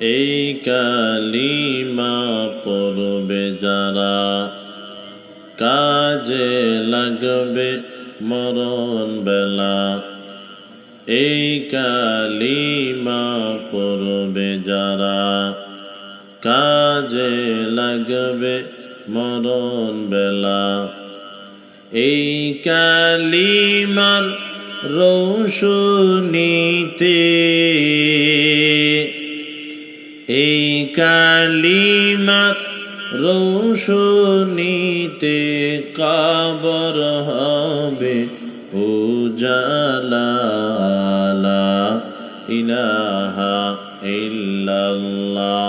এই কালিমা পড়বে যারা। কাজে লাগবে মরণ বেলা। এই কালিমা পড়বে যারা। কাজে লাগবে মরণ বেলা। এই কালিমার রৌশনীতে এই কালিমার রৌশনীতে কাবর হবে উজালা লা ইলাহা ইল্লাল্লাহ।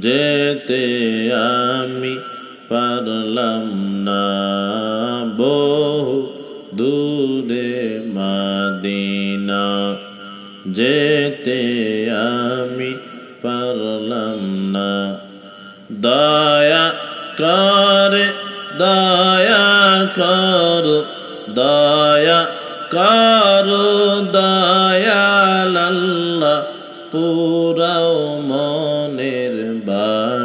যেতে আমি পারলাম না। বহু দূরে মাদিনা। যেতে আমি পারলাম না। দয়া কর দয়া কর দয়া কর দয়াল্লা মনের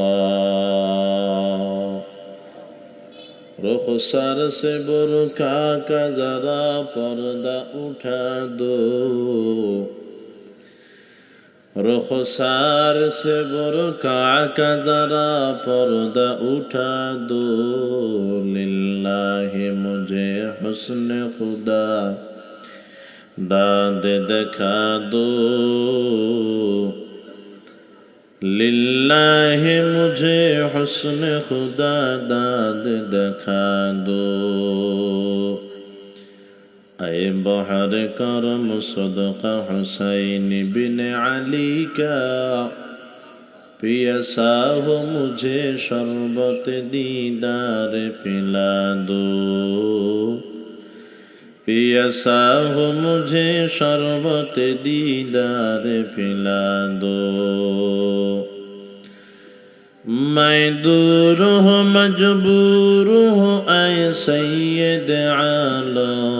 اللہ رخسار سے برکا کا ذرا پردہ اٹھا دو رخسار سے برکا کا ذرا پردہ اٹھا دو للہ مجھے حسن خدا داد دکھا دو للہ حسن خدا داد دکھا دو اے بحر کرم صدق حسین بن علی کا پیسا ہو مجھے شربت دیدار پلا دو پیسا ہو مجھے شربت دیدار پلا دو मैं दूर हो मजबूर हो आए सैद आलम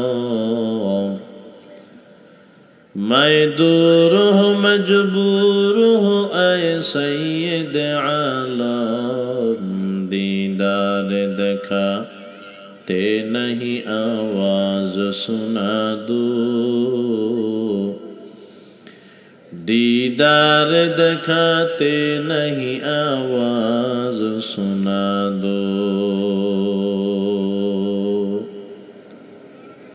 मैं दूर हो मजबूर हो आए सैद आलम दीदार देखा ते नहीं आवाज सुना दो दीदार दिखाते नहीं आवाज سنا دو